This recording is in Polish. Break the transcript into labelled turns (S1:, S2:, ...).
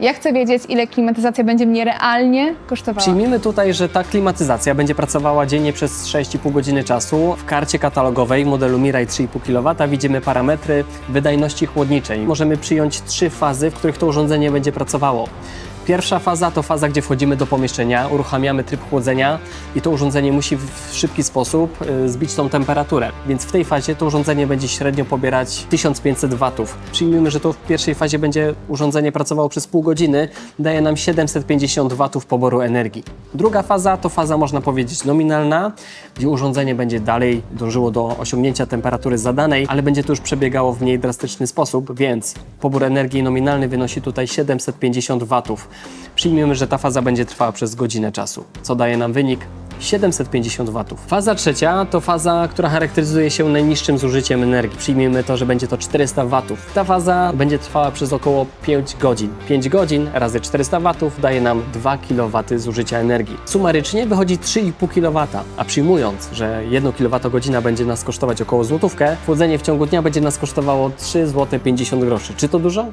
S1: Ja chcę wiedzieć, ile klimatyzacja będzie mnie realnie kosztowała.
S2: Przyjmijmy tutaj, że ta klimatyzacja będzie pracowała dziennie przez 6,5 godziny czasu. W karcie katalogowej modelu Mirai 3,5 kW widzimy parametry wydajności chłodniczej. Możemy przyjąć trzy fazy, w których to urządzenie będzie pracowało. Pierwsza faza to faza, gdzie wchodzimy do pomieszczenia, uruchamiamy tryb chłodzenia i to urządzenie musi w szybki sposób y, zbić tą temperaturę. Więc w tej fazie to urządzenie będzie średnio pobierać 1500 watów. Przyjmijmy, że to w pierwszej fazie będzie urządzenie pracowało przez pół godziny, daje nam 750 watów poboru energii. Druga faza to faza, można powiedzieć, nominalna, gdzie urządzenie będzie dalej dążyło do osiągnięcia temperatury zadanej, ale będzie to już przebiegało w mniej drastyczny sposób, więc pobór energii nominalny wynosi tutaj 750 watów. Przyjmijmy, że ta faza będzie trwała przez godzinę czasu, co daje nam wynik 750 watów. Faza trzecia to faza, która charakteryzuje się najniższym zużyciem energii. Przyjmijmy to, że będzie to 400 watów. Ta faza będzie trwała przez około 5 godzin. 5 godzin razy 400 watów daje nam 2 kW zużycia energii. Sumarycznie wychodzi 3,5 kW, a przyjmując, że 1 kWh będzie nas kosztować około złotówkę, chłodzenie w ciągu dnia będzie nas kosztowało 3 zł 50 groszy. Czy to dużo?